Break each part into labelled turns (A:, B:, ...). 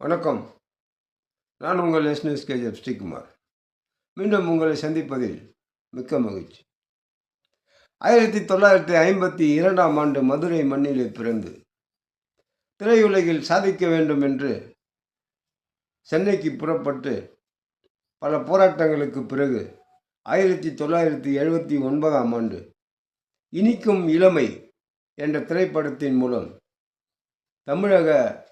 A: வணக்கம். நான் உங்கள் எஸ்எஸ் கேஜப் ஸ்ரீகுமார் மீண்டும் உங்களை சந்திப்பதில் மிக்க மகிழ்ச்சி. ஆயிரத்தி தொள்ளாயிரத்தி ஐம்பத்தி இரண்டாம் ஆண்டு மதுரை மண்ணிலே பிறந்து திரையுலகில் சாதிக்க வேண்டும் என்று சென்னைக்கு புறப்பட்டு பல போராட்டங்களுக்கு பிறகு ஆயிரத்தி தொள்ளாயிரத்தி எழுபத்தி ஒன்பதாம் ஆண்டு இனிக்கும் இளமை என்ற திரைப்படத்தின் மூலம் தமிழக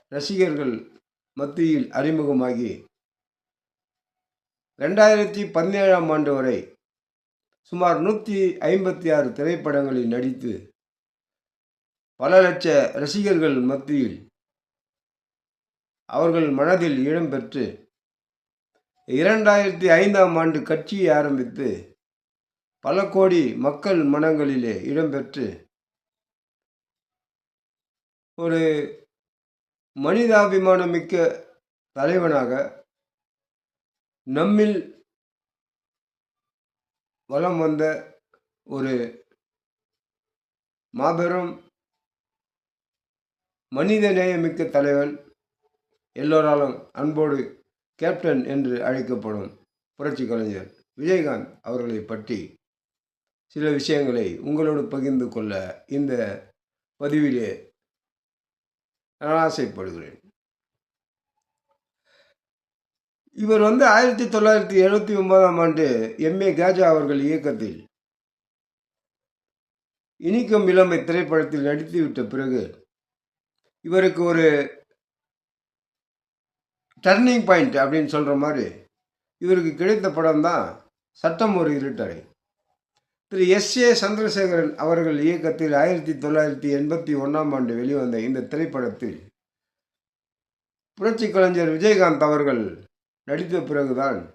A: ரசிகர்கள் மத்தியில் அறிமுகமாகி ரெண்டாயிரத்தி பதினேழாம் ஆண்டு வரை சுமார் நூற்றி ஐம்பத்தி ஆறு திரைப்படங்களில் நடித்து பல லட்ச ரசிகர்கள் மத்தியில் அவர்கள் மனதில் இடம்பெற்று இரண்டாயிரத்தி ஐந்தாம் ஆண்டு கட்சியை ஆரம்பித்து பல கோடி மக்கள் மனங்களிலே இடம்பெற்று ஒரு மனிதாபிமானமிக்க தலைவனாக நம்மில் வலம் வந்த ஒரு மாபெரும் மனித நேயமிக்க தலைவன் எல்லோராலும் அன்போடு கேப்டன் என்று அழைக்கப்படும் புரட்சி கலைஞர் விஜயகாந்த் அவர்களை பற்றி சில விஷயங்களை உங்களோடு பகிர்ந்து கொள்ள இந்த பதிவிலே நான் ஆசைப்படுகிறேன். இவர் வந்து ஆயிரத்தி தொள்ளாயிரத்தி எழுபத்தி ஒன்பதாம் ஆண்டு எம்ஏ காஜா அவர்கள் இயக்கத்தில் இனிக்கும் இளமை திரைப்படத்தில் நடித்துவிட்ட பிறகு இவருக்கு ஒரு டர்னிங் பாயிண்ட் அப்படின்னு சொல்கிற மாதிரி இவருக்கு கிடைத்த படம் தான் சட்டம் ஒரு இருட்டறை. திரு எஸ் ஏ சந்திரசேகரன் அவர்கள் இயக்கத்தில் ஆயிரத்தி தொள்ளாயிரத்தி எண்பத்தி ஒன்றாம் ஆண்டு வெளிவந்த இந்த திரைப்படத்தில் புரட்சி கலைஞர் விஜயகாந்த் அவர்கள் நடித்த பிறகுதான்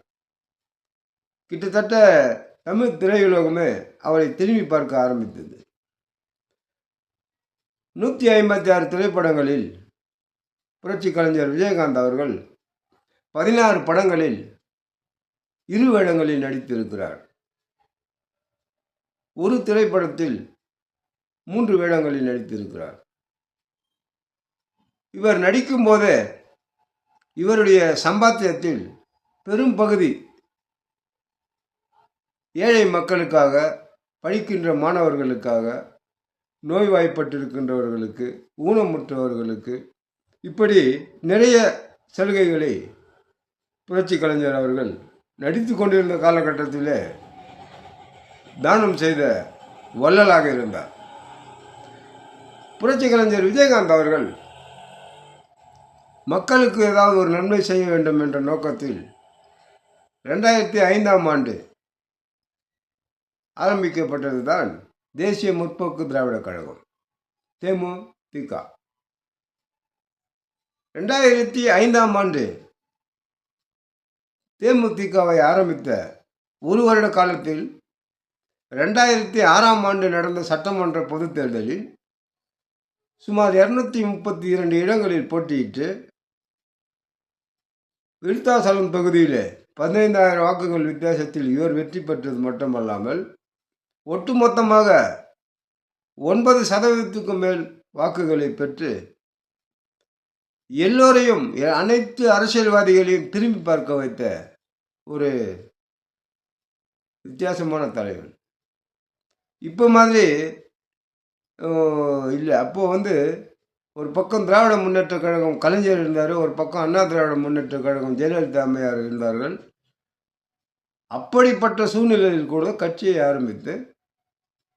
A: கிட்டத்தட்ட தமிழ் திரையுலகமே அவரை திரும்பி பார்க்க ஆரம்பித்தது. நூற்றி ஐம்பத்தி ஆறு திரைப்படங்களில் புரட்சி கலைஞர் விஜயகாந்த் அவர்கள் பதினாறு படங்களில் இரு வேடங்களில் நடித்திருக்கிறார். ஒரு திரைப்படத்தில் மூன்று வேடங்களில் நடித்திருக்கிறார். இவர் நடிக்கும் போதே இவருடைய சம்பாத்தியத்தில் பெரும் பகுதி ஏழை மக்களுக்காக படிக்கின்ற மாணவர்களுக்காக நோய்வாய்ப்பட்டிருக்கின்றவர்களுக்கு ஊனமுற்றவர்களுக்கு இப்படி நிறைய சலுகைகளை புரட்சி கலைஞர் அவர்கள் நடித்து கொண்டிருந்த காலகட்டத்திலே தானம் செய்த வள்ளலாக இருந்தார். புரட்சி கலைஞர் விஜயகாந்த் அவர்கள் மக்களுக்கு ஏதாவது ஒரு நன்மை செய்ய வேண்டும் என்ற நோக்கத்தில் ரெண்டாயிரத்தி ஐந்தாம் ஆண்டு ஆரம்பிக்கப்பட்டது தான் தேசிய முற்போக்கு திராவிட கழகம் தேமுதிக ரெண்டாயிரத்தி ஐந்தாம் ஆண்டு தேமுதிகவை ஆரம்பித்த ஒரு வருட காலத்தில் ரெண்டாயிரத்தி ஆறாம் ஆண்டு நடந்த சட்டமன்ற பொதுத் தேர்தலில் சுமார் இரநூத்தி முப்பத்தி இரண்டு இடங்களில் போட்டியிட்டு விருத்தாசலம் தொகுதியில் பதினைந்தாயிரம் வாக்குகள் வித்தியாசத்தில் இவர் வெற்றி பெற்றது மட்டுமல்லாமல் ஒட்டுமொத்தமாக ஒன்பது சதவீதத்துக்கும் மேல் வாக்குகளை பெற்று எல்லோரையும் அனைத்து அரசியல்வாதிகளையும் திரும்பி பார்க்க வைத்த ஒரு வித்தியாசமான தலைவன் இப்போ மாதிரி இல்லை. அப்போது வந்து ஒரு பக்கம் திராவிட முன்னேற்ற கழகம் கலைஞர் இருந்தார் ஒரு பக்கம் அண்ணா திராவிட முன்னேற்ற கழகம் ஜெயலலிதா அம்மையார் இருந்தார்கள். அப்படிப்பட்ட சூழ்நிலையில் கூட கட்சியை ஆரம்பித்து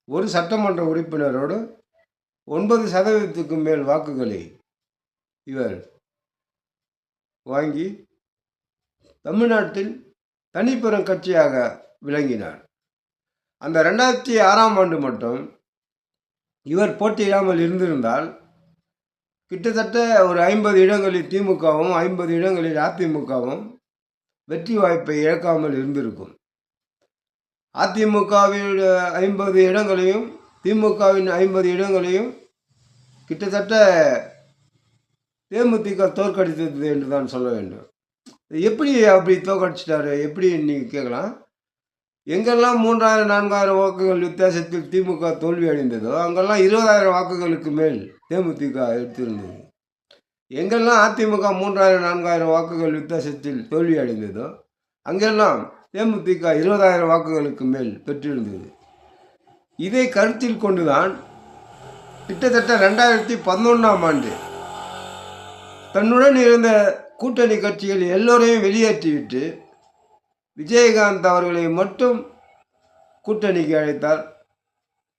A: ஒரு சட்டமன்ற உறுப்பினரோடு ஒன்பது சதவீதத்துக்கு மேல் வாக்குகளை இவர் வாங்கி தமிழ்நாட்டில் தனிப்பெரும் கட்சியாக விளங்கினார். அந்த ரெண்டாயிரத்தி ஆறாம் ஆண்டு மட்டும் இவர் போட்டியிடாமல் இருந்திருந்தால் கிட்டத்தட்ட ஒரு ஐம்பது இடங்களில் திமுகவும் ஐம்பது இடங்களில் அதிமுகவும் வெற்றி வாய்ப்பை இழக்காமல் இருந்திருக்கும். அதிமுகவின் ஐம்பது இடங்களையும் திமுகவின் ஐம்பது இடங்களையும் கிட்டத்தட்ட தேமுதிக தோற்கடித்தது என்று தான் சொல்ல வேண்டும். எப்படி அப்படி தோற்கடிச்சிட்டாரு? எப்படி நீங்கள் கேட்கலாம்? எங்கெல்லாம் மூன்றாயிரம் நான்காயிரம் வாக்குகள் வித்தியாசத்தில் திமுக தோல்வி அடைந்ததோ அங்கெல்லாம் இருபதாயிரம் வாக்குகளுக்கு மேல் தேமுதிக எடுத்திருந்தது. எங்கெல்லாம் அதிமுக மூன்றாயிரம் நான்காயிரம் வாக்குகள் வித்தியாசத்தில் தோல்வி அடைந்ததோ அங்கெல்லாம் தேமுதிக இருபதாயிரம் வாக்குகளுக்கு மேல் பெற்றிருந்தது. இதை கருத்தில் கொண்டுதான் கிட்டத்தட்ட ரெண்டாயிரத்தி பதினொன்றாம் ஆண்டு தன்னுடன் இருந்த கூட்டணி கட்சிகள் எல்லோரையும் வெளியேற்றிவிட்டு விஜயகாந்த் அவர்களை மட்டும் கூட்டணிக்கு அழைத்தார்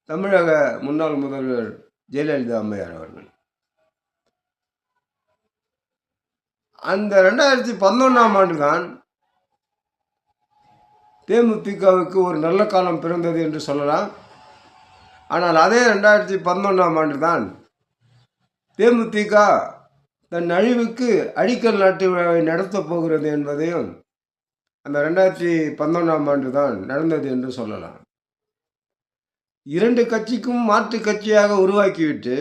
A: தமிழக முன்னாள் முதல்வர் ஜெயலலிதா அம்மையார் அவர்கள். அந்த ரெண்டாயிரத்தி பதினொன்றாம் ஆண்டு தான் தேமுதிகவுக்கு ஒரு நல்ல காலம் பிறந்தது என்று சொல்லலாம். ஆனால் அதே ரெண்டாயிரத்தி பதினொன்றாம் ஆண்டு தான் தேமுதிக தன் அழிவுக்கு அடிக்கல் நாட்டு விழாவை நடத்தப் போகிறது என்பதையும் அந்த ரெண்டாயிரத்தி பதினொன்றாம் ஆண்டு தான் நடந்தது என்று சொல்லலாம். இரண்டு கட்சிக்கும் மாற்று கட்சியாக உருவாக்கிவிட்டு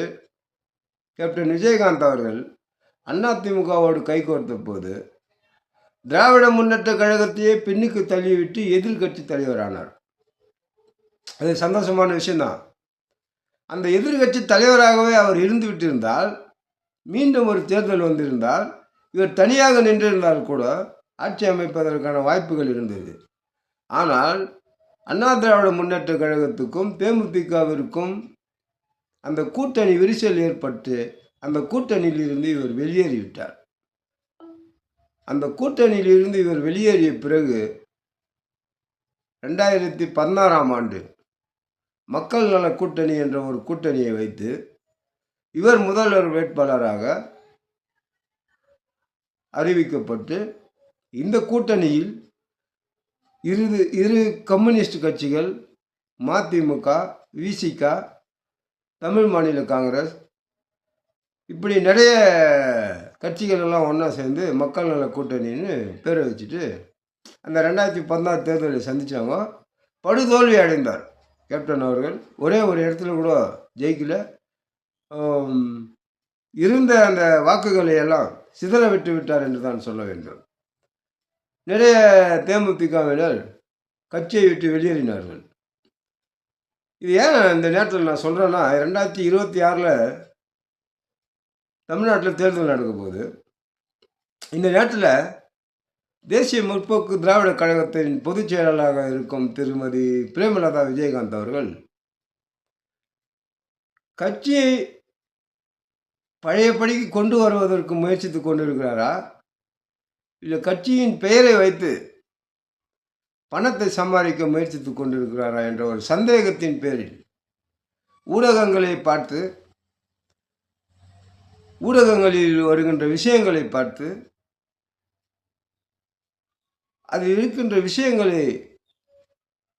A: கேப்டன் விஜயகாந்த் அவர்கள் அதிமுகவோடு கைகோர்த்த போது திராவிட முன்னேற்ற கழகத்தையே பின்னுக்கு தள்ளிவிட்டு எதிர்கட்சி தலைவரானார். அது சந்தோஷமான விஷயம்தான். அந்த எதிர்கட்சி தலைவராகவே அவர் இருந்து விட்டிருந்தால் மீண்டும் ஒரு தேர்தல் வந்திருந்தால் இவர் தனியாக நின்றிருந்தால் கூட ஆட்சி அமைப்பதற்கான வாய்ப்புகள் இருந்தது. ஆனால் அண்ணா திராவிட முன்னேற்ற கழகத்துக்கும் தேமுதிகவிற்கும் அந்த கூட்டணி விரிசல் ஏற்பட்டு அந்த கூட்டணியிலிருந்து இவர் வெளியேறிவிட்டார். அந்த கூட்டணியிலிருந்து இவர் வெளியேறிய பிறகு ரெண்டாயிரத்தி பதினாறாம் ஆண்டு மக்கள் நல கூட்டணி என்ற ஒரு கூட்டணியை வைத்து இவர் முதல்வர் வேட்பாளராக அறிவிக்கப்பட்டு இந்த கூட்டணியில் இரு இரு கம்யூனிஸ்ட் கட்சிகள் மதிமுக விசிக தமிழ் மாநில காங்கிரஸ் இப்படி நிறைய கட்சிகள் எல்லாம் ஒன்றா சேர்ந்து மக்கள் நல கூட்டணின்னு பேரை வச்சுட்டு அந்த ரெண்டாயிரத்தி பதினாறு தேர்தலை சந்தித்தாங்க படுதோல்வி அடைந்தார். கேப்டன் அவர்கள் ஒரே ஒரு இடத்துல கூட ஜெயிக்கல. இருந்த அந்த வாக்குகளை எல்லாம் சிதற விட்டு விட்டார் என்று தான் சொல்ல வேண்டும். நிறைய தேமுதிகவினர் கட்சியை விட்டு வெளியேறினார்கள். இது ஏன் இந்த நேரத்தில் நான் சொல்கிறேன்னா ரெண்டாயிரத்தி இருபத்தி ஆறில் தமிழ்நாட்டில் தேர்தல் நடக்க போகுது. இந்த நேரத்தில் தேசிய முற்போக்கு திராவிட கழகத்தின் பொதுச் செயலாளராக இருக்கும் திருமதி பிரேமலதா விஜயகாந்த் அவர்கள் கட்சியை பழையபடிக்கு கொண்டு வருவதற்கு முயற்சித்து கொண்டிருக்கிறாரா? இல்லை கட்சியின் பெயரை வைத்து பணத்தை சம்பாதிக்க முயற்சித்து கொண்டிருக்கிறாரா என்ற ஒரு சந்தேகத்தின் பேரில் ஊடகங்களை பார்த்து ஊடகங்களில் வருகின்ற விஷயங்களை பார்த்து அது இருக்கின்ற விஷயங்களை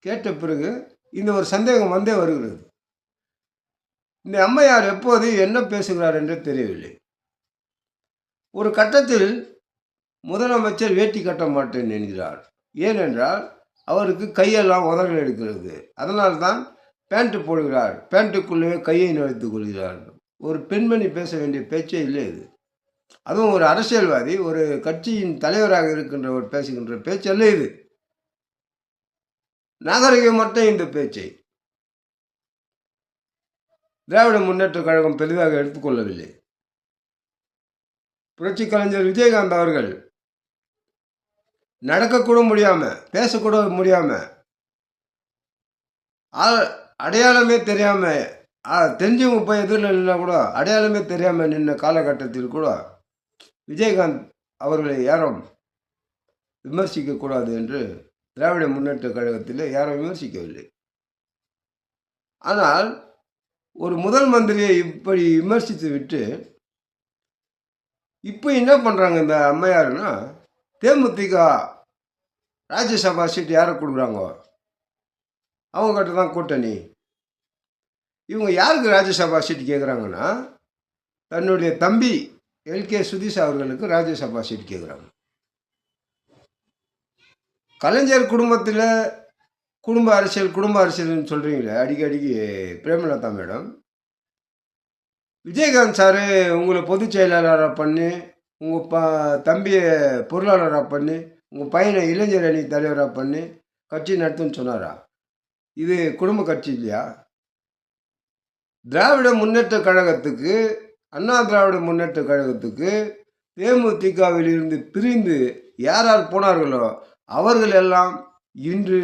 A: கேட்ட பிறகு இந்த ஒரு சந்தேகம் வந்தே வருகிறது. இந்த அம்மையார் எப்போது என்ன பேசுகிறார் என்று தெரியவில்லை. ஒரு கட்டத்தில் முதலமைச்சர் வேட்டி கட்ட மாட்டேன் என்கிறார். ஏனென்றால் அவருக்கு கையெல்லாம் உதறல் எடுக்கிறது. அதனால்தான் பேண்ட்டு போடுகிறார். பேண்ட்டுக்குள்ளே கையை நுழைத்துக் கொள்கிறார். ஒரு பெண்மணி பேச வேண்டிய பேச்சே இல்லை இது. அதுவும் ஒரு அரசியல்வாதி ஒரு கட்சியின் தலைவராக இருக்கின்றவர் பேசுகின்ற பேச்சல்ல இது. நாகரிகமற்ற இந்த பேச்சை. திராவிட முன்னேற்ற கழகம் பெரிதாக எடுத்துக்கொள்ளவில்லை புரட்சி கலைஞர் விஜயகாந்த் அவர்கள் நடக்கக்கூட முடியாமல் பேசக்கூட முடியாமல் ஆ- அடையாளமே தெரியாமல் ஆ, தெரிஞ்சவங்க போய் எதிரில் நின்னா கூட அடையாளமே தெரியாமல் நின்ன காலகட்டத்தில் கூட விஜயகாந்த் அவர்களை யாரும் விமர்சிக்கக்கூடாது என்று திராவிட முன்னேற்ற கழகத்தில் யாரும் விமர்சிக்கவில்லை. ஆனால் ஒரு முதல் மந்திரியை இப்படி விமர்சித்து விட்டு இப்போ என்ன பண்ணுறாங்க இந்த அம்மையாருன்னா தேமுதிக ராஜ்யசபா சீட்டு யாரை கொடுக்குறாங்க? அவங்க கிட்ட தான் கூட்டணி. இவங்க யாருக்கு ராஜ்யசபா சீட்டு கேட்குறாங்கன்னா தன்னுடைய தம்பி எல்கே சுதீஷ் அவர்களுக்கு ராஜ்யசபா சீட் கேட்குறாங்க கலைஞர் குடும்பத்தில் குடும்ப அரசியல் குடும்ப அரசியல்னு சொல்கிறீங்களே அடிக்கடிக்கு பிரேமலதா மேடம். விஜயகாந்த் சாரு உங்களை பொதுச் செயலாளராக பண்ணி உங்கள் ப தம்பியை பொருளாளராக பண்ணி உங்கள் பையனை இளைஞர் அணி தலைவராக பண்ணி கட்சி நடத்துன்னு சொன்னாரா? இது குடும்ப கட்சி இல்லையா? திராவிட முன்னேற்ற கழகத்துக்கு அண்ணா திராவிட முன்னேற்ற கழகத்துக்கு தேமுதிகவில் இருந்து பிரிந்து யார் யார் போனார்களோ அவர்கள் எல்லாம் இன்று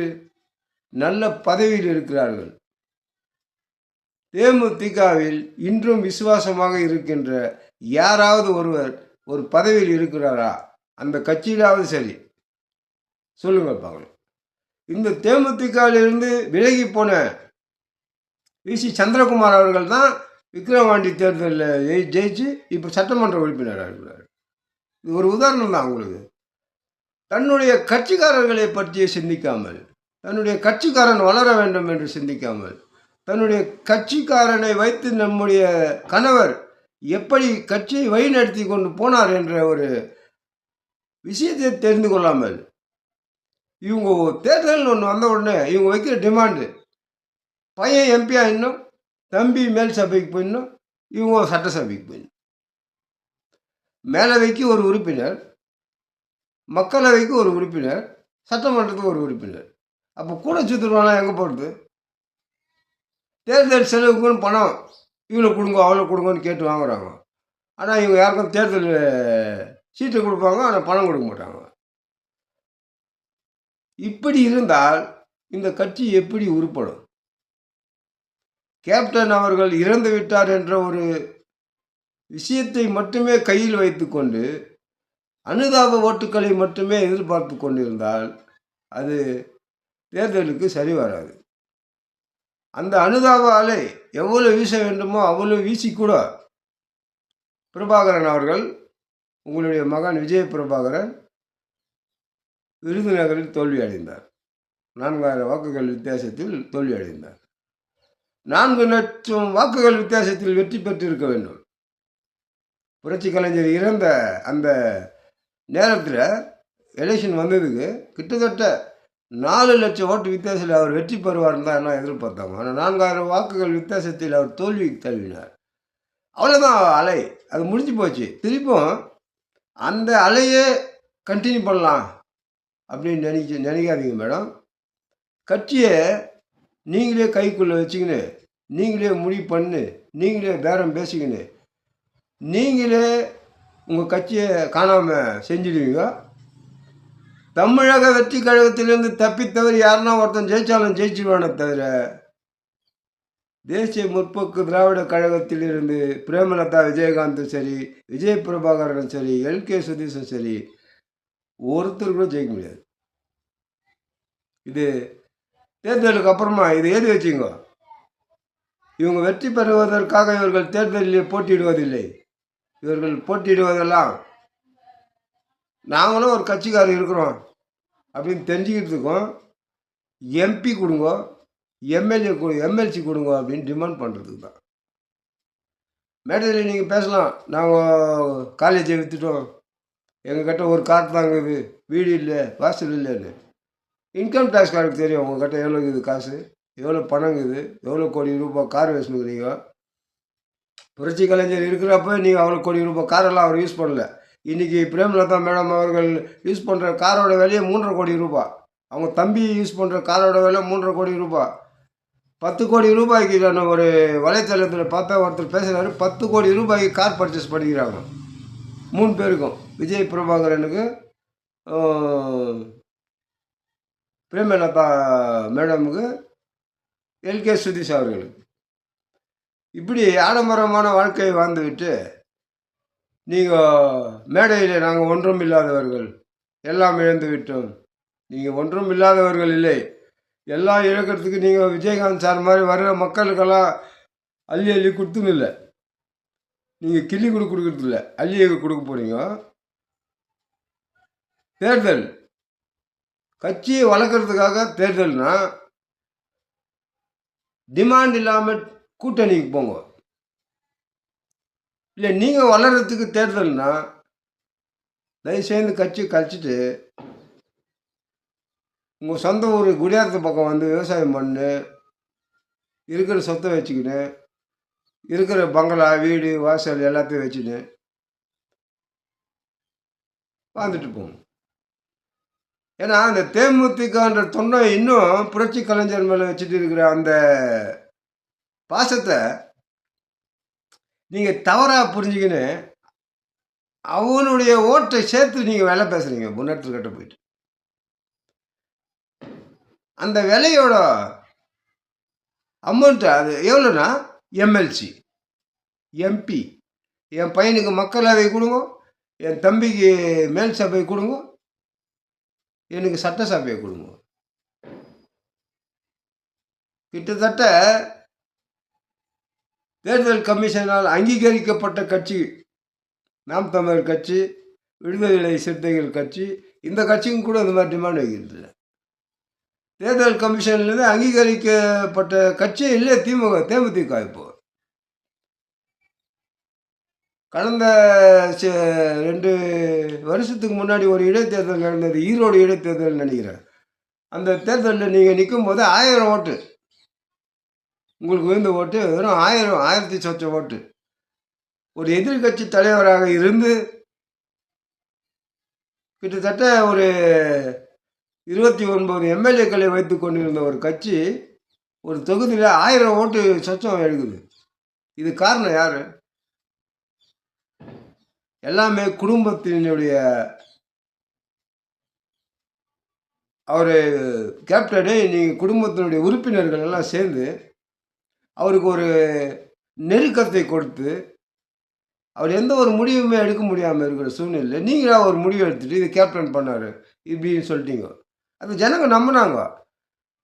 A: நல்ல பதவியில் இருக்கிறார்கள். தேமுதிகவில் இன்றும் விசுவாசமாக இருக்கின்ற யாராவது ஒருவர் ஒரு பதவியில் இருக்கிறாரா? அந்த கட்சியிலாவது சரி. சொல்லுங்க பார்க்கணும் இந்த தேமுதிகவிலிருந்து விலகி போன விசி சந்திரகுமார் அவர்கள் தான் விக்ரவாண்டி தேர்தலில் ஜெயி- ஜெயிச்சு இப்போ சட்டமன்ற உறுப்பினராக இருக்கிறார். இது ஒரு உதாரணம் தான் உங்களுக்கு. தன்னுடைய கட்சிக்காரர்களை பற்றி சிந்திக்காமல் தன்னுடைய கட்சிக்காரன் வளர வேண்டும் என்று சிந்திக்காமல் தன்னுடைய கட்சிக்காரனை வைத்து நம்முடைய கணவர் எப்படி கட்சியை வழிநடத்தி கொண்டு போனார் என்ற ஒரு விஷயத்தை தெரிந்து கொள்ளாமல் இவங்க தேர்தல்னு ஒன்று வந்த உடனே இவங்க வைக்கிற டிமாண்டு. பையன் எம்பியா இன்னும் தம்பி மேல் சபைக்கு போயிடணும் இவங்க சட்டசபைக்கு போயிடணும் மேலவைக்கு ஒரு உறுப்பினர் மக்களவைக்கு ஒரு உறுப்பினர் சட்டமன்றத்துக்கு ஒரு உறுப்பினர். அப்போ கூட சுற்றுருவானா எங்கே போகிறது தேர்தல் செலவுக்குன்னு பணம் இவ்வளோ கொடுங்க அவ்வளோ கொடுங்கன்னு கேட்டு வாங்குறாங்க. ஆனால் இவங்க யாருக்கும் தேர்தல் சீட்டை கொடுப்பாங்க ஆனால் பணம் கொடுக்க மாட்டாங்க. இப்படி இருந்தால் இந்த கட்சி எப்படி உருப்படும்? கேப்டன் அவர்கள் இறந்து விட்டார் என்ற ஒரு விஷயத்தை மட்டுமே கையில் வைத்துக்கொண்டு அனுதாப ஓட்டுக்களை மட்டுமே எதிர்பார்த்து கொண்டிருந்தால் அது தேர்தலுக்கு சரி வராது. அந்த அனுதாப அலை எவ்வளோ வீச வேண்டுமோ அவ்வளோ வீசிக்கூட பிரபாகரன் அவர்கள் உங்களுடைய மகன் விஜய பிரபாகரன் விருதுநகரில் தோல்வி அடைந்தார் நான்காயிரம் வாக்குகள் வித்தியாசத்தில் தோல்வி அடைந்தார் நான்கு லட்சம் வாக்குகள் வித்தியாசத்தில் வெற்றி பெற்றிருக்க வேண்டும். புரட்சி கலைஞர் இறந்த அந்த நேரத்தில் எலெக்ஷன் வந்ததுக்கு கிட்டத்தட்ட நாலு லட்சம் ஓட்டு வித்தியாசத்தில் அவர் வெற்றி பெறுவார்னு தான் என்ன எதிர்பார்த்தாங்க ஆனால் நான்காயிரம் வாக்குகள் வித்தியாசத்தில் அவர் தோல்வி தழுவினார் அவ்வளோதான் அலை. அது முடிஞ்சு போச்சு. திருப்பும் அந்த அலையே கண்டினியூ பண்ணலாம். அப்படின்னு நினைச்சு நினைக்காதீங்க மேடம். கட்சியை நீங்களே கைக்குள்ளே வச்சுக்கின்னு நீங்களே முடிவு பண்ணு நீங்களே பேரம் பேசிக்கின்னு நீங்களே உங்கள் கட்சியை காணாமல் செஞ்சிடுவீங்க. தமிழக வெற்றி கழகத்திலிருந்து தப்பித்தவர் யாருன்னா ஒருத்தன் ஜெயிச்சாலும் ஜெயிச்சிடுவானே தவிர தேசிய முற்போக்கு திராவிட கழகத்திலிருந்து பிரேமலதா விஜயகாந்தும் சரி விஜய் பிரபாகரனும் சரி எல்கே சுதீஷும் சரி ஒருத்தர் கூட ஜெயிக்க முடியாது. இது தேர்தலுக்கு அப்புறமா இதை எழுதி வச்சுங்க இவங்க வெற்றி பெறுவதற்காக இவர்கள் தேர்தலில் போட்டியிடுவதில்லை. இவர்கள் போட்டியிடுவதெல்லாம் நாங்களும் ஒரு கட்சிக்காரர் இருக்கிறோம் அப்படின்னு தெரிஞ்சுக்கிறதுக்கும் எம்பி கொடுங்க எம்எல்ஏ கொடு எம்எல்சி கொடுங்க அப்படின்னு டிமாண்ட் பண்ணுறதுக்கு தான். மேடையில் நீங்கள் பேசலாம். நாங்கள் காலேஜை விற்றுட்டோம் எங்ககிட்ட ஒரு கார் தாங்குது வீடு இல்லை வாசல் இல்லைன்னு. இன்கம் டேக்ஸ் காரருக்கு தெரியும் உங்ககிட்ட எவ்வளோ இருக்குது காசு எவ்வளோ பணங்குது எவ்வளோ கோடி ரூபாய் கார் வச்சுருக்கிறீங்க புரட்சி கலைஞர் இருக்கிறப்ப நீங்கள் அவ்வளோ கோடி ரூபாய் காரெல்லாம் அவர் யூஸ் பண்ணல. இன்றைக்கி பிரேமலதா மேடம் அவர்கள் யூஸ் பண்ணுற காரோட விலையே மூன்றரை கோடி ரூபாய். அவங்க தம்பி யூஸ் பண்ணுற காரோட விலை மூன்றரை கோடி ரூபாய். பத்து கோடி ரூபாய்க்கு நான் ஒரு வலைத்தளத்தில் பார்த்தா ஒருத்தர் பேசுகிறாரு பத்து கோடி ரூபாய்க்கு கார் பர்ச்சேஸ் பண்ணிக்கிறாங்க. மூணு பேருக்கும். விஜய் பிரபாகரனுக்கு பிரேமலதா மேடமுக்கு எல்கே சுதீஷ் அவர்களுக்கு. இப்படி ஆடம்பரமான வாழ்க்கையை வாழ்ந்துவிட்டு நீங்கள் மேடையில் நாங்கள் ஒன்றும் இல்லாதவர்கள் எல்லாம் இழந்து விட்டோம். நீங்கள் ஒன்றும் இல்லாதவர்கள் இல்லை. எல்லாம் இழக்கிறதுக்கு நீங்கள் விஜயகாந்த் சார் மாதிரி வர்ற மக்களுக்கெல்லாம் அள்ளி அள்ளி கொடுத்துன்னு இல்லை. நீங்கள் கிள்ளி கொடு கொடுக்கறது அள்ளி அள்ளி கொடுக்க போகிறீங்க தேர்தல். கட்சியை வளர்க்குறதுக்காக தேர்தல்னா டிமாண்ட் இல்லாமல் கூட்டணிக்கு போங்க. இல்லை நீங்கள் வளர்கிறதுக்கு தேர்தல்னா தயவுசெய்து கட்சி கழிச்சிட்டு உங்கள் சொந்த ஊர் குடியாரத்து பக்கம் வந்து விவசாயம் பண்ணு இருக்கிற சொத்தை வச்சுக்கின்னு இருக்கிற பங்களா வீடு வாசல் எல்லாத்தையும் வச்சுன்னு வாழ்ந்துட்டு போகணும் ஏன்னா அந்த தேமுதிகன்ற தொண்டை இன்னும் புரட்சி கலைஞர் மேலே வச்சுட்டு இருக்கிற அந்த பாசத்தை நீங்கள் தவறாக புரிஞ்சுக்கின்னு அவனுடைய ஓட்டை சேர்த்து நீங்கள் விலை பேசுகிறீங்க முன்னேற்றக்கிட்ட போயிட்டு. அந்த விலையோட அமௌண்ட்டு அது எவ்வளோனா எம்எல்சி எம்பி என் பையனுக்கு மக்களவை கொடுங்க. என் தம்பிக்கு மேல் சபை கொடுங்க. எனக்கு சட்டசபையை கொடுங்க. கிட்டத்தட்ட தேர்தல் கமிஷனால் அங்கீகரிக்கப்பட்ட கட்சி நாம் தமிழர் கட்சி விடுதலை சிறுத்தைகள் கட்சி இந்த கட்சியும் கூட இந்த மாதிரி டிமாண்ட் வைக்கிறது தேர்தல் கமிஷன்லேருந்து அங்கீகரிக்கப்பட்ட கட்சியே இல்லை திமுக தேமுதிக இப்போ. கடந்த ச- ரெண்டு வருஷத்துக்கு முன்னாடி ஒரு இடைத்தேர்தல் நடந்தது ஈரோடு இடைத்தேர்தல் நினைக்கிறேன். அந்த தேர்தலில் நீங்கள் நிற்கும் போது ஆயிரம் ஓட்டு. உங்களுக்கு விழுந்த ஓட்டு வெறும் ஆயிரம் ஆயிரத்தி சொச்ச ஓட்டு. ஒரு எதிர்கட்சி தலைவராக இருந்து கிட்டத்தட்ட ஒரு இருபத்தி ஒன்பது எம்எல்ஏக்களை வைத்து கொண்டிருந்த ஒரு கட்சி ஒரு தொகுதியில் ஆயிரம் ஓட்டு சொச்சம் எழுகுது இது காரணம் யார்? எல்லாமே குடும்பத்தினுடைய அவர் கேப்டனு நீங்கள் குடும்பத்தினுடைய உறுப்பினர்கள் எல்லாம் சேர்ந்து அவருக்கு ஒரு நெருக்கத்தை கொடுத்து அவர் எந்த ஒரு முடிவுமே எடுக்க முடியாமல் இருக்கிற சூழ்நிலை நீங்களாக ஒரு முடிவு எடுத்துகிட்டு இது கேப்டன் பண்ணார் இப்படின்னு சொல்லிட்டீங்க. அது ஜனங்க நம்பினாங்க.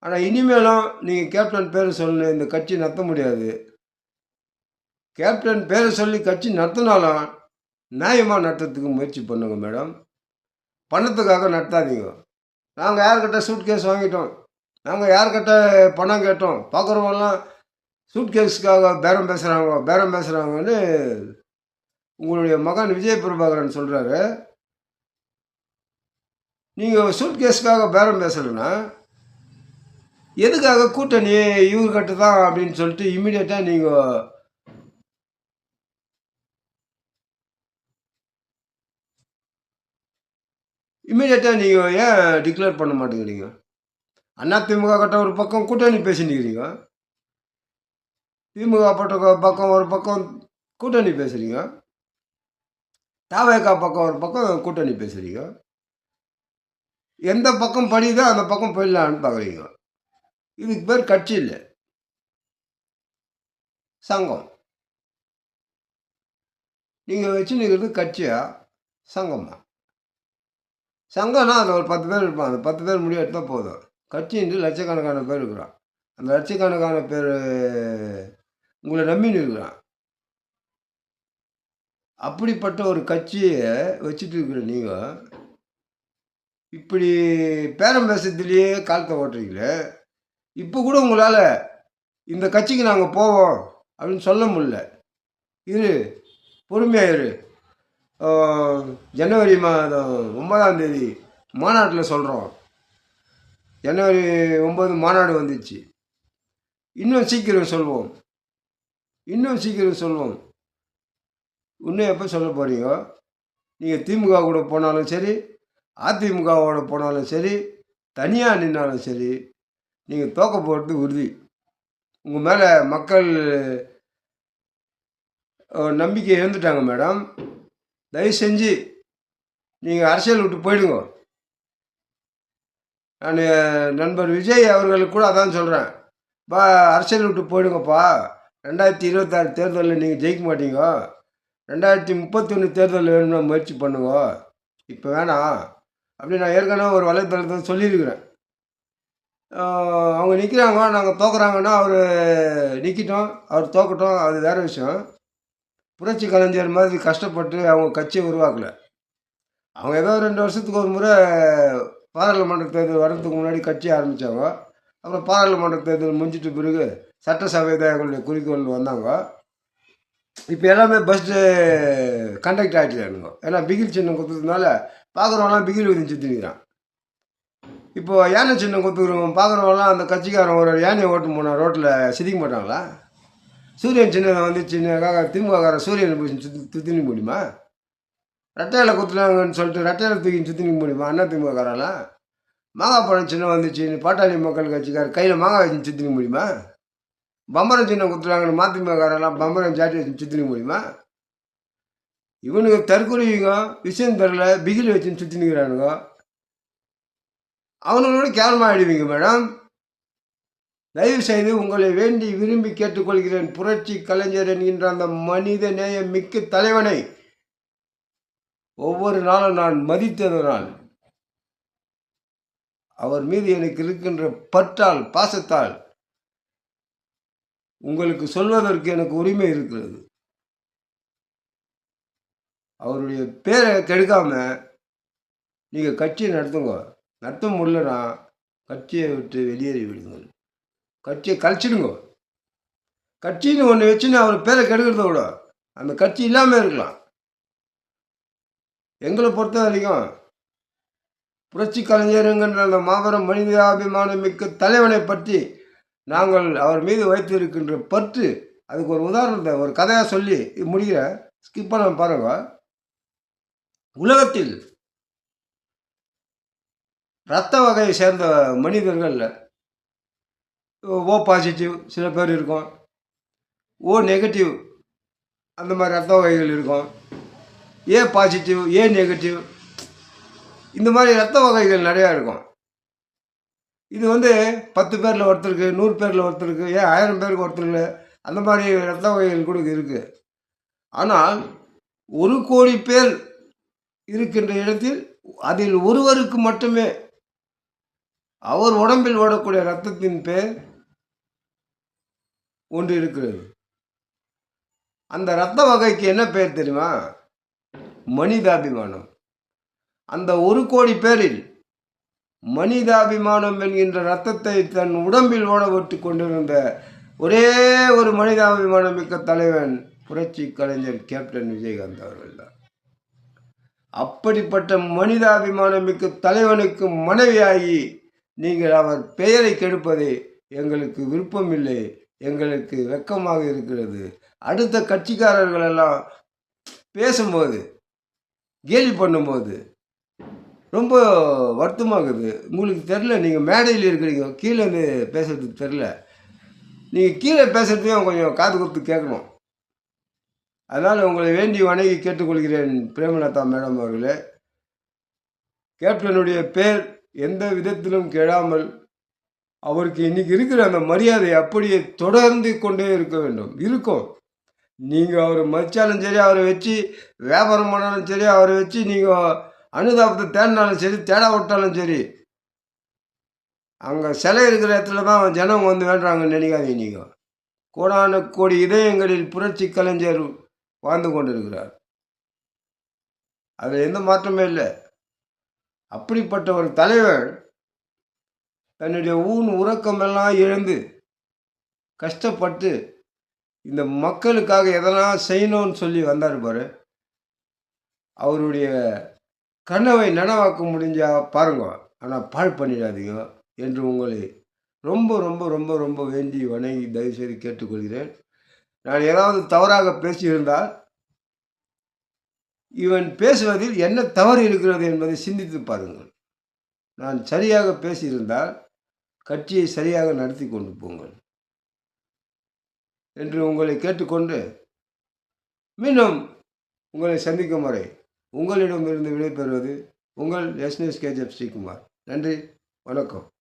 A: ஆனால் இனிமேலும் நீங்கள் கேப்டன் பேர் சொல்லணும் இந்த கட்சி நடத்த முடியாது. கேப்டன் பேரை சொல்லி கட்சி நடத்தினாலும் நியாயமாக நடத்துறதுக்கு முயற்சி பண்ணுங்க மேடம். பணத்துக்காக நடத்தாதீங்க நாங்கள் யார்கிட்ட சூட் கேஸ் வாங்கிட்டோம்? நாங்கள் யார்கிட்ட பணம் கேட்டோம்? பார்க்குறவங்களாம் சூட் கேஸுக்காக பேரம் பேசுகிறாங்க பேரம் பேசுகிறாங்கன்னு உங்களுடைய மகன் விஜய் பிரபாகரன் சொல்கிறாரு நீங்கள் சூட் கேஸுக்காக பேரம் பேசலைன்னா எதுக்காக கூட்டணி இவர்கிட்ட தான் அப்படின்னு சொல்லிட்டு இம்மிடியட்டாக நீங்கள் இம்மிடியட்டாக நீங்கள் ஏன் டிக்ளேர் பண்ண மாட்டேங்கிறீங்க? அண்ணா திமுக கிட்ட ஒரு பக்கம் கூட்டணி பேசினுக்கிறீங்க திமுக பட்ட பக்கம் ஒரு பக்கம் கூட்டணி பேசுகிறீங்க தாவேக்கா பக்கம் ஒரு பக்கம் கூட்டணி பேசுகிறீங்க எந்த பக்கம் படிதோ அந்த பக்கம் போயிடலான்னு பார்க்குறீங்க இதுக்கு பேர் கட்சி இல்லை. சங்கம். நீங்கள் வச்சுன்னுக்கிறது கட்சியா? சங்கமா? சங்கம்னா அதில் ஒரு பத்து பேர் இருப்பான் அந்த பத்து பேர் முடிவு எடுத்தால் போதும். கட்சின்றி லட்சக்கணக்கான பேர் இருக்கிறான். அந்த லட்சக்கணக்கான பேர் உங்களை நம்பின்னு இருக்கிறான். அப்படிப்பட்ட ஒரு கட்சியை வச்சுட்டு இருக்கிற நீங்கள் இப்படி பேரம்பேசத்துலேயே காலத்தை ஓட்டுறீங்களே இப்போ கூட உங்களால் இந்த கட்சிக்கு நாங்கள் போவோம் அப்படின்னு சொல்ல முடியல. இரு பொறுமையாக இரு. ஜனவரி மாதம் ஒன்பதாம் தேதி மாநாட்டில் சொல்கிறோம் ஜனவரி ஒம்பது மாநாடு வந்துச்சு. இன்னும் சீக்கிரம் சொல்வோம். இன்னும் சீக்கிரம் சொல்வோம். இன்னும் எப்போ சொல்ல போகிறீங்க நீங்கள் திமுக கூட போனாலும் சரி அதிமுகவோட போனாலும் சரி தனியாக நின்னாலும் சரி நீங்கள் தோக்க போகிறது உறுதி. உங்கள் மேலே மக்கள் நம்பிக்கை இழந்துட்டாங்க மேடம். தயவு செஞ்சு நீங்கள் அரசியல் விட்டு போயிடுங்க. நான் நண்பர் விஜய் அவர்களுக்கு கூட அதான் சொல்கிறேன் பா அரசியல் விட்டு போயிடுங்கப்பா. ரெண்டாயிரத்தி இருபத்தாறு தேர்தலில் நீங்கள் ஜெயிக்க மாட்டீங்க. ரெண்டாயிரத்தி முப்பத்தொன்று தேர்தலில் வேணும்னா முயற்சி பண்ணுங்க. இப்போ வேணாம். அப்படி நான் ஏற்கனவே ஒரு வலைத்தளத்தில் சொல்லியிருக்கிறேன். அவங்க நிற்கிறாங்க நாங்கள் தோக்குறாங்கன்னா அவர் நிற்கிட்டோம் அவர் தோக்கட்டும் அது வேறு விஷயம். புரட்சி கலைஞர் மாதிரி கஷ்டப்பட்டு அவங்க கட்சியை உருவாக்கலை. அவங்க ஏதோ ரெண்டு வருஷத்துக்கு ஒரு முறை பாராளுமன்ற தேர்தல் வர்றதுக்கு முன்னாடி கட்சி ஆரம்பித்தாங்க அப்புறம் பாராளுமன்ற தேர்தல் முடிஞ்சிட்ட பிறகு சட்டசபை தான் எங்களுடைய குறிக்கோள் வந்தாங்க. இப்போ எல்லாமே பஸ்ஸு கண்டக்ட் ஆகிட்டானுங்க ஏன்னா பிகில் சின்னம் கொடுத்ததுனால பார்க்குறவங்களாம் பிகில் ஊதி சுற்றினுக்கிறான் இப்போ யானை சின்னம் கொடுத்துக்கிறவங்க பார்க்குறவங்களாம் அந்த கட்சிக்காரன் ஒரு யானையை ஓட்டு போனால் ரோட்டில் சிதிக்க மாட்டாங்களா? சூரியன் சின்னதாக வந்து சின்னக்காக சூரியன் சூரியனை போய் சுற்றி முடியுமா ரெட்டையில் குத்துனாங்கன்னு சொல்லிட்டு ரெட்டையில் தூக்கி சுற்றினிக்க முடியுமா அண்ணா திமுககாரெல்லாம் மாங்காய் பழம் சின்ன வந்துச்சு பாட்டாளி மக்கள் கட்சிக்கார் கையில் மாங்காய் வச்சு சுற்றினிக்க முடியுமா பம்பரம் சின்ன குத்துறாங்கன்னு மதிமுககாரெல்லாம் பம்பரம் சாட்டி வச்சு சுற்றின முடியுமா இவனுங்க தற்கொலைங்க விஷயம் தெரில பிகில் வச்சுன்னு சுற்றினுக்கிறானுங்க அவனுங்களோட கேவலமாக ஆகிடுவீங்க மேடம். தயவு செய்து உங்களை வேண்டி விரும்பி கேட்டுக்கொள்கிறேன். புரட்சி கலைஞர் என்கின்ற அந்த மனித நேய மிக்க தலைவனை. ஒவ்வொரு நாளும் நான் மதித்ததனால் அவர் மீது எனக்கு இருக்கின்ற பற்றால் பாசத்தால் உங்களுக்கு சொல்வதற்கு எனக்கு உரிமை இருக்கிறது. அவருடைய பேரை கெடுக்காம நீங்கள் கட்சியை நடத்துங்க. நடத்த முடியலன்னா கட்சியை விட்டு வெளியேறி விடுங்கள். கட்சியை கழிச்சிடுங்க. கட்சின்னு ஒன்று வச்சுன்னு அவர் பேரை கெடுக்கிறத விட அந்த கட்சி இல்லாமல் இருக்கலாம். எங்களை பொறுத்த வரைக்கும் புரட்சி கலைஞருங்கிற அந்த மாபெரும் மனிதாபிமானம் மிக்க தலைவனை பற்றி நாங்கள் அவர் மீது வைத்திருக்கின்ற பற்று அதுக்கு ஒரு உதாரணத்தை ஒரு கதையாக சொல்லி முடிகிற ஸ்கிப் பண்ண பாருங்க. உலகத்தில் இரத்த வகையை சேர்ந்த மனிதர்களில் ஓ பாசிட்டிவ் சில பேர் இருக்கும். ஓ நெகட்டிவ் அந்த மாதிரி ரத்த வகைகள் இருக்கும். ஏ பாசிட்டிவ் ஏ நெகட்டிவ் இந்த மாதிரி ரத்த வகைகள் நிறையா இருக்கும். இது வந்து பத்து பேரில் ஒருத்தருக்கு நூறு பேரில் ஒருத்தருக்கு ஏன் ஆயிரம் பேருக்கு ஒருத்தருக்கு அந்த மாதிரி ரத்த வகைகள் கூட இருக்குது ஆனால் ஒரு கோடி பேர் இருக்கின்ற இடத்தில் அதில் ஒருவருக்கு மட்டுமே அவர் உடம்பில் ஓடக்கூடிய ரத்தத்தின் பேர் ஒன்று இருக்கிறது. அந்த ரத்த வகைக்கு என்ன பேர் தெரியுமா? மனிதாபிமானம். அந்த ஒரு கோடி பேரில் மனிதாபிமானம் என்கின்ற ரத்தத்தை தன் உடம்பில் ஓட விட்டு கொண்டிருந்த ஒரே ஒரு மனிதாபிமானம் மிக்க தலைவன் புரட்சி கலைஞர் கேப்டன் விஜயகாந்த் அவர்கள் தான். அப்படிப்பட்ட மனிதாபிமானம் மிக்க தலைவனுக்கு மனைவியாகி நீங்கள் அவர் பெயரை கெடுப்பது எங்களுக்கு விருப்பமில்லை. எங்களுக்கு வெக்கமாக இருக்கிறது. அடுத்த கட்சிக்காரர்கள் எல்லாம் பேசும்போது கேலி பண்ணும்போது ரொம்ப வருத்தமாகுது. உங்களுக்கு தெரில நீங்கள் மேடையில் இருக்கிறீங்க கீழே பேசுறதுக்கு தெரில நீங்கள் கீழே பேசுகிறதையும் கொஞ்சம் காது கொடுத்து கேட்கணும். அதனால் உங்களை வேண்டி வணங்கி கேட்டுக்கொள்கிறேன் பிரேமலதா மேடம் அவர்களே. கேப்டனுடைய பேர் எந்த விதத்திலும் கெடாமல் அவருக்கு இன்னைக்கு இருக்கிற அந்த மரியாதை அப்படியே தொடர்ந்து கொண்டே இருக்க வேண்டும். இருக்கும். நீங்கள் அவரை மதித்தாலும் சரி அவரை வச்சு வியாபாரம் பண்ணாலும் சரி அவரை வச்சு நீங்கள் அனுதாபத்தை தேடினாலும் சரி தேட விட்டாலும் சரி அங்கே சிலை இருக்கிற இடத்துல தான் ஜனம் வந்து வேண்டாங்கன்னு நினைக்காதீங்க நீங்கள் கோடான கோடி இதயங்களில் புரட்சி கலைஞர் வாழ்ந்து கொண்டிருக்கிறார். அதில் எந்த மாற்றமே இல்லை. அப்படிப்பட்ட ஒரு தலைவர் தன்னுடைய ஊன் உறக்கமெல்லாம் இழந்து கஷ்டப்பட்டு இந்த மக்களுக்காக எதெல்லாம் செய்யணும்னு சொல்லி வந்தார் பாரு. அவருடைய கனவை நனவாக்க முடிஞ்சா பாருங்க. ஆனால் பாழ் பண்ணிடாதீங்க என்று உங்களை ரொம்ப ரொம்ப ரொம்ப ரொம்ப வேண்டி வணங்கி தயவுசெய்து கேட்டுக்கொள்கிறேன். நான் ஏதாவது தவறாக பேசியிருந்தால் இவன் பேசுவதில் என்ன தவறு இருக்கிறது என்பதை சிந்தித்து பாருங்கள். நான் சரியாக பேசியிருந்தால் கட்சியை சரியாக நடத்தி கொண்டு போங்கள். என்று உங்களை கேட்டுக்கொண்டு மீண்டும் உங்களை சந்திக்கும் வரை உங்களிடமிருந்து விடைபெறுவது உங்கள் எஸ்னேஸ் கேஜப் ஸ்ரீகுமார் நன்றி வணக்கம்.